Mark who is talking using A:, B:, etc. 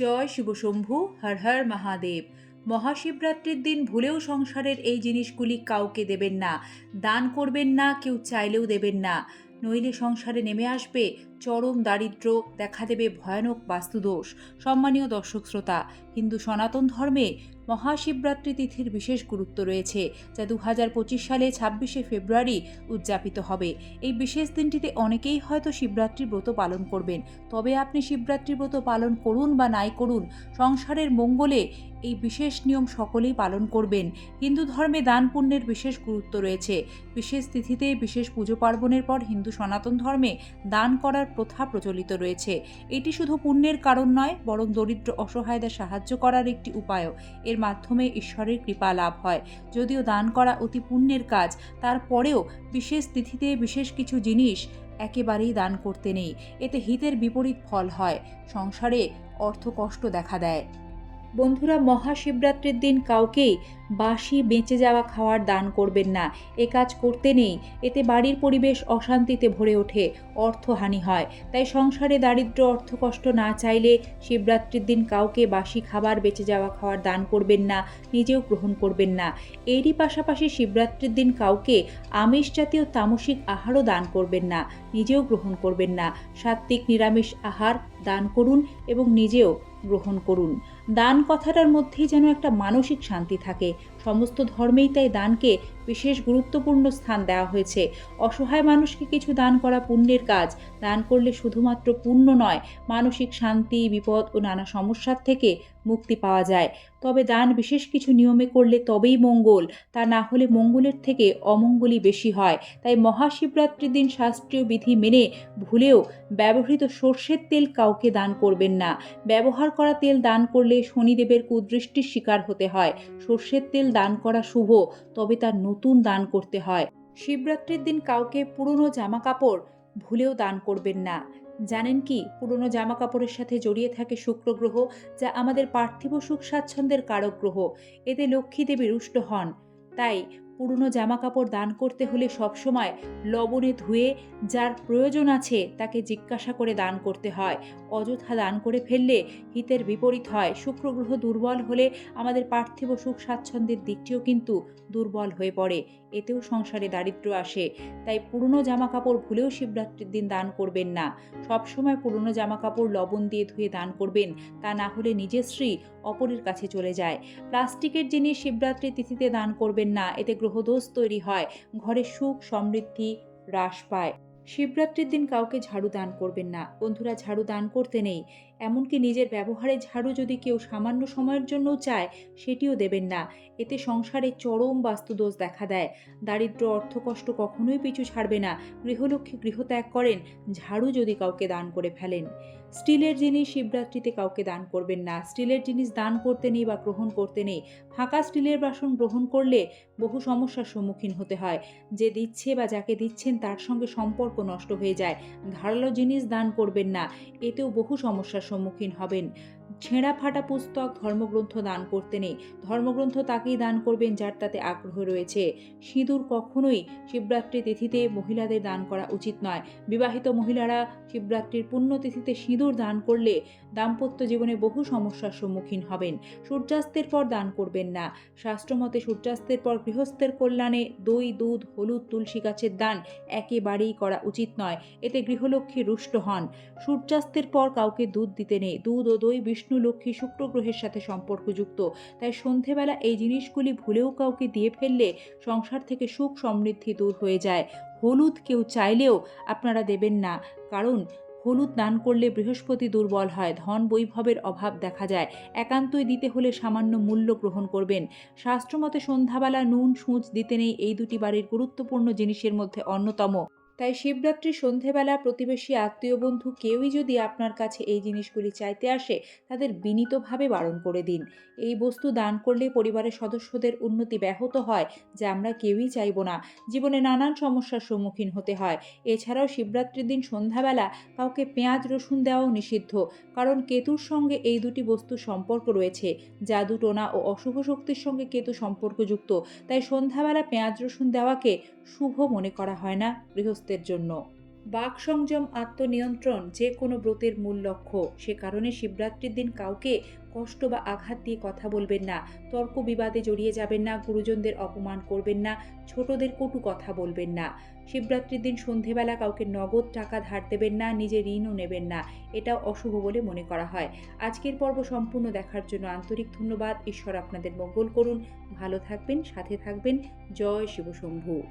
A: জয় শিবশম্ভু হর হর মহাদেব। মহাশিবরাত্রির দিন ভুলেও সংসারের এই জিনিসগুলি কাউকে দেবেন না, দান করবেন না, কেউ চাইলেও দেবেন না। নইলে সংসারে নেমে আসবে চরম দারিদ্র দেখা দেবে ভয়ানক বাস্তুদোষ। সম্মানীয় দর্শক শ্রোতা, হিন্দু সনাতন ধর্মে মহাশিবরাত্রি তিথির বিশেষ গুরুত্ব রয়েছে, যা দু হাজার পঁচিশ সালে ছাব্বিশে ফেব্রুয়ারি উদযাপিত হবে। এই বিশেষ দিনটিতে অনেকেই হয়তো শিবরাত্রি ব্রত পালন করবেন। তবে আপনি শিবরাত্রি ব্রত পালন করুন বা নাই করুন, সংসারের মঙ্গলে এই বিশেষ নিয়ম সকলেই পালন করবেন। হিন্দু ধর্মে দান পুণ্যের বিশেষ গুরুত্ব রয়েছে। বিশেষ তিথিতে বিশেষ পুজো পার্বণের পর হিন্দু সনাতন ধর্মে দান করার প্রথা প্রচলিত রয়েছে। এটি শুধু পুণ্যের কারণ নয়, বরং দরিদ্র অসহায়দের সাহায্য করার একটি উপায়ও। এর মাধ্যমে ঈশ্বরের কৃপা লাভ হয়। যদিও দান করা অতি পুণ্যের কাজ, তারপরেও বিশেষ তিথিতে বিশেষ কিছু জিনিস একেবারেই দান করতে নেই। এতে হিতের বিপরীত ফল হয়। সংসারে অর্থ কষ্ট দেখা দেয়। বন্ধুরা, মহাশিবরাত্রির দিন কাউকেই বাসি বেঁচে যাওয়া খাওয়ার দান করবেন না। এ কাজ করতে নেই। এতে বাড়ির পরিবেশ অশান্তিতে ভরে ওঠে, অর্থহানি হয়। তাই সংসারে দারিদ্র অর্থকষ্ট না চাইলে শিবরাত্রির দিন কাউকে বাসি খাবার বেঁচে যাওয়া খাওয়ার দান করবেন না, নিজেও গ্রহণ করবেন না। এরই পাশাপাশি শিবরাত্রির দিন কাউকে আমিষ জাতীয় তামসিক আহারও দান করবেন না, নিজেও গ্রহণ করবেন না। সাত্ত্বিক নিরামিষ আহার দান করুন এবং নিজেও গ্রহণ করুন। দান কথাটার মধ্যেই যেন একটা মানসিক শান্তি থাকে। সমস্ত ধর্মেই তাই দানকে বিশেষ গুরুত্বপূর্ণ স্থান দেওয়া হয়েছে। অসহায় মানুষকে কিছু দান করা পুণ্যের কাজ। দান করলে শুধুমাত্র পুণ্য নয়, মানসিক শান্তি, বিপদ ও নানা সমস্যার থেকে মুক্তি পাওয়া যায়। তবে দান বিশেষ কিছু নিয়মে করলে তবেই মঙ্গল, তা না হলে মঙ্গলের থেকে অমঙ্গলই বেশি হয়। তাই মহাশিবরাত্রির দিন শাস্ত্রীয় বিধি মেনে ভুলেও ব্যবহৃত সর্ষের তেল কাউকে দান করবেন না। ব্যবহার করা তেল দান করলে শনিদেবের কুদৃষ্টির শিকার হতে হয়। সর্ষের তেল দান করা শুভ, তবে তার নতুন দান করতে হয়। শিবরাত্রির দিন কাউকে পুরনো জামা কাপড় ভুলেও দান করবেন না। জানেন কি, পুরনো জামা কাপড়ের সাথে জড়িয়ে থাকে শুক্র গ্রহ যা আমাদের পার্থিব সুখ স্বাচ্ছন্দ্যের কারক গ্রহ এতে লক্ষ্মী দেবী রুষ্ট হন। তাই পুরনো জামা কাপড় দান করতে হলে সবসময় লবণে ধুয়ে যার প্রয়োজন আছে তাকে জিজ্ঞাসা করে দান করতে হয়। অযথা দান করে ফেললে হিতের বিপরীত হয়। শুক্র গ্রহ দুর্বল হলে আমাদের পার্থিব সুখ স্বাচ্ছন্দ্যের দিকটিও কিন্তু দুর্বল হয়ে পড়ে। এতেও সংসারে দারিদ্র্য আসে। তাই পুরনো জামা কাপড় ভুলেও শিবরাত্রির দিন দান করবেন না। সবসময় পুরনো জামা কাপড় লবণ দিয়ে ধুয়ে দান করবেন, তা না হলে নিজের স্ত্রী অপরের কাছে চলে যায়। প্লাস্টিকের জিনিস শিবরাত্রি তিথিতে দান করবেন না, এতে গ্রহদোষ তৈরি হয়, ঘরে সুখ, সমৃদ্ধি হ্রাস পায়। শিবরাত্রির দিন কাউকে ঝাড়ু দান করবেন না। বন্ধুরা, ঝাড়ু দান করতে নেই। এমনকি নিজের ব্যবহারে ঝাড়ু যদি কেউ সামান্য সময়ের জন্যও চায়, সেটিও দেবেন না। এতে সংসারে চরম বাস্তুদোষ দেখা দেয়। দারিদ্র, অর্থকষ্ট কখনোই পিছু ছাড়বে না। গৃহলক্ষ্মী গৃহত্যাগ করেন, ঝাড়ু যদি কাউকে দান করে ফেলেন। স্টিলের জিনিস শিবরাত্রিতে কাউকে দান করবেন না। স্টিলের জিনিস দান করতে নেই বা গ্রহণ করতে নেই। ফাঁকা স্টিলের বাসন গ্রহণ করলে বহু সমস্যার সম্মুখীন হতে হয়। যে দিচ্ছে বা যাকে দিচ্ছেন তার সঙ্গে সম্পর্ক নষ্ট হয়ে যায়। ধারালো জিনিস দান করবেন না। এতেও বহু সমস্যার সম্মুখীন হবেন। ছেঁড়া ফাটা পুস্তক ধর্মগ্রন্থ দান করতে নেই। ধর্মগ্রন্থ তাকেই দান করবেন যার তাতে আগ্রহ রয়েছে। সিঁদুর কখনোই শিবরাত্রি তিথিতে মহিলাদের দান করা উচিত নয়। বিবাহিত মহিলারা শিবরাত্রির পুণ্যতিথিতে সিঁদুর দান করলে দাম্পত্য জীবনে বহু সমস্যার সম্মুখীন হবেন। সূর্যাস্তের পর দান করবেন না। শাস্ত্রমতে সূর্যাস্তের পর গৃহস্থের কল্যাণে দই, দুধ, হলুদ, তুলসী গাছের দান একেবারেই করা উচিত নয়। এতে গৃহলক্ষ্মী রুষ্ট হন। সূর্যাস্তের পর কাউকে দুধ দিতে নেই। দুধ ও দই বিষ্ণু লক্ষ্মী শুক্র গ্রহের সাথে সম্পর্কযুক্ত। তাই সন্ধেবেলা এই জিনিসগুলি ভুলেও কাউকে দিয়ে ফেললে সংসার থেকে সুখ সমৃদ্ধি দূর হয়ে যায়। হলুদ কেউ চাইলেও আপনারা দেবেন না, কারণ হলুদ দান করলে বৃহস্পতি দুর্বল হয়, ধন বৈভবের অভাব দেখা যায়। একান্তই দিতে হলে সামান্য মূল্য গ্রহণ করবেন। শাস্ত্রমতে সন্ধ্যাবেলা নুন, সূচ দিতে নেই এই দুটি বাড়ির গুরুত্বপূর্ণ জিনিসের মধ্যে অন্যতম। তাই শিবরাত্রি সন্ধেবেলা প্রতিবেশী আত্মীয় বন্ধু কেউই যদি আপনার কাছে এই জিনিসগুলি চাইতে আসে, তাদের বিনীতভাবে বারণ করে দিন। এই বস্তু দান করলে পরিবারের সদস্যদের উন্নতি ব্যাহত হয়, যা আমরা কেউই চাইব না। জীবনে নানান সমস্যার সম্মুখীন হতে হয়। এছাড়াও শিবরাত্রির দিন সন্ধ্যাবেলা কাউকে পেঁয়াজ রসুন দেওয়াও নিষিদ্ধ, কারণ কেতুর সঙ্গে এই দুটি বস্তু সম্পর্ক রয়েছে। জাদু টোনা ও অশুভ শক্তির সঙ্গে কেতু সম্পর্কযুক্ত, তাই সন্ধ্যাবেলা পেঁয়াজ রসুন দেওয়াকে শুভ মনে করা হয় না। গৃহস্থের জন্য। বাক সংযম, আত্মনিয়ন্ত্রণ যে কোনো ব্রতের মূল লক্ষ্য। সে কারণে শিবরাত্রির দিন কাউকে কষ্ট বা আঘাত দিয়ে কথা বলবেন না, তর্ক বিবাদে জড়িয়ে যাবেন না, গুরুজনদের অপমান করবেন না, ছোটদের কটু কথা বলবেন না। শিবরাত্রির দিন সন্ধেবেলা কাউকে নগদ টাকা ধার দেবেন না নিজে ঋণও নেবেন না। এটা অশুভ বলে মনে করা হয়। আজকের পর্ব সম্পূর্ণ দেখার জন্য আন্তরিক ধন্যবাদ। ঈশ্বর আপনাদের মঙ্গল করুন। ভালো থাকবেন, সাথে থাকবেন। জয় শিবশম্ভু।